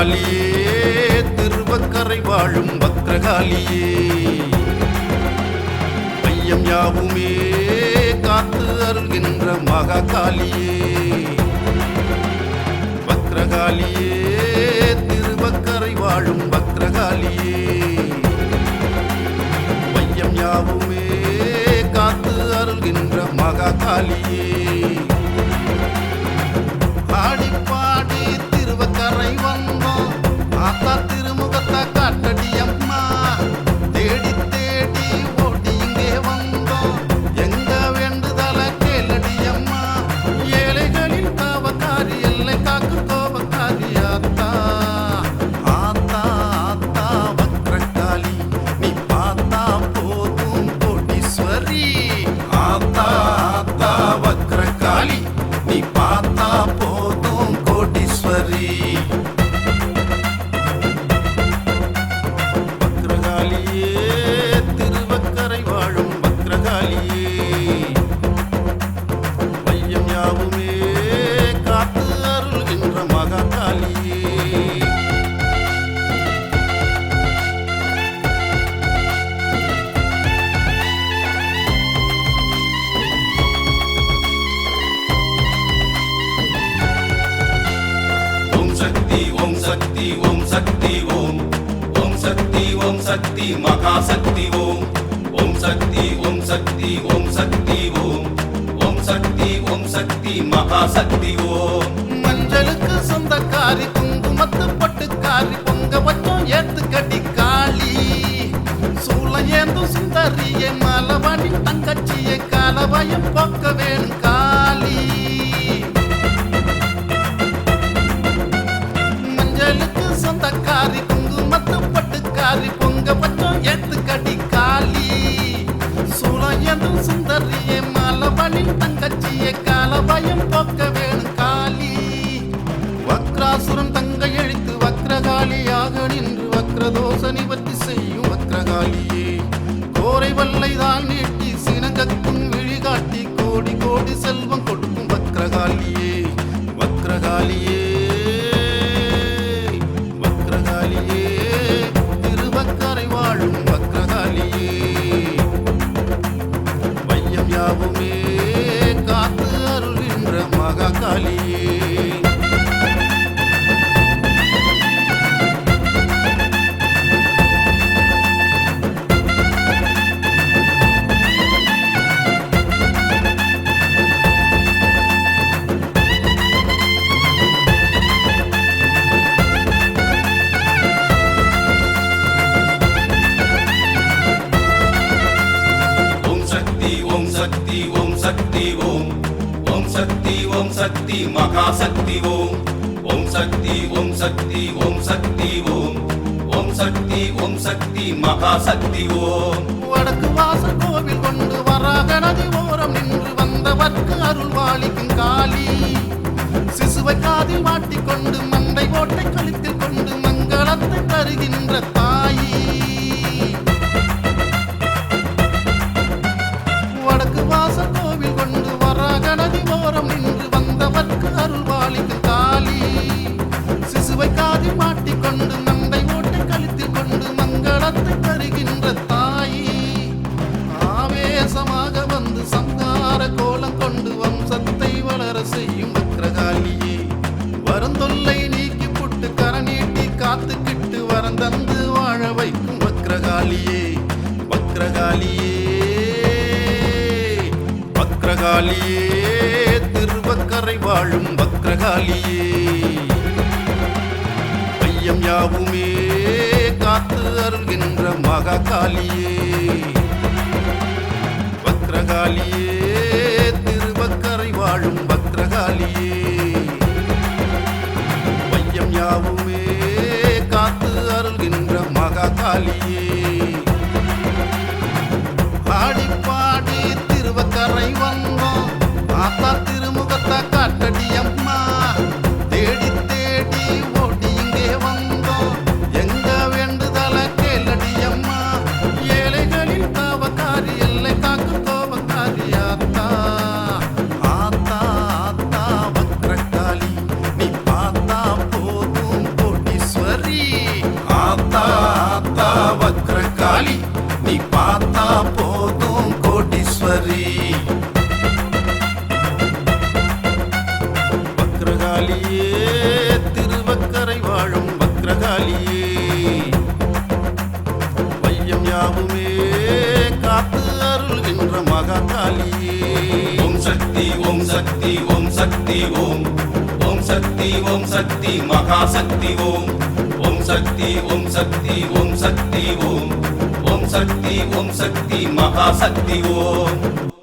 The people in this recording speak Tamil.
வக்ரகாலியே திருவக்கரை வாழும் வக்ரகாலியே ஐயம் யாவுமே காத்து அருள்கின்ற மகாகாலியே வக்ரகாலியே திருவக்கரை வாழும் வக்ரகாலியே ஐயம் யாவுமே காத்து அருள்கின்ற மகாகாலியே சக்தி மகா சக்தி ஓம். ஓம் சக்தி ஓம் சக்தி ஓம் சக்தி ஓம். ஓம் சக்தி ஓம் சக்தி மகா சக்தி ஓம். மஞ்சளுக்கு சொந்தக்காரி குங்குமத்து பட்டுக்காரி பொங்க வச்சோம் ஏத்து கட்டி காளி. சூளம் ஏந்தும் சுந்தரியே மலவாடி தங்கச்சியே காலவாயம் போக்க வேணும் சக்தி. சக்தி மகாசக்தி ஓம். ஓம் சக்தி ஓம் சக்தி ஓம் சக்தி ஓம். ஓம் சக்தி ஓம் சக்தி மகாசக்தி ஓம். வடக்கு வாச கோவில் கொண்டு வராக நதி ஓரம் நின்று வந்தவர்க்கு அருள் வாழிக்கும் காளி. சிசுவை காதில் மாட்டிக்கொண்டு மண்டை ஓட்டை கழுத்தில் கொண்டு மங்களத்தை தருகின்ற தாயி. கரநீட்டி காத்துக்கிட்டு வரந்தந்து வாழ வைக்கும் வக்ரகாலியே வக்ரகாலியே வக்ரகாலியே திருவக்கரை வாழும் வக்ரகாலியே ஐயம் யாவுமே காத்து அருள்கின்ற மகாகாலியே வக்ரகாலியே மகாகாளியே யாவுமே காத்து அருள்கின்ற மகாகாலியே ஓம் சக்தி ஓம் சக்தி ஓம் சக்தி ஓம் ஓம் சக்தி ஓம் சக்தி மகா சக்தி ஓம் ஓம் சக்தி ஓம் சக்தி ஓம் சக்தி ஓம் ஓம் சக்தி ஓம் சக்தி மகா சக்தி ஓம்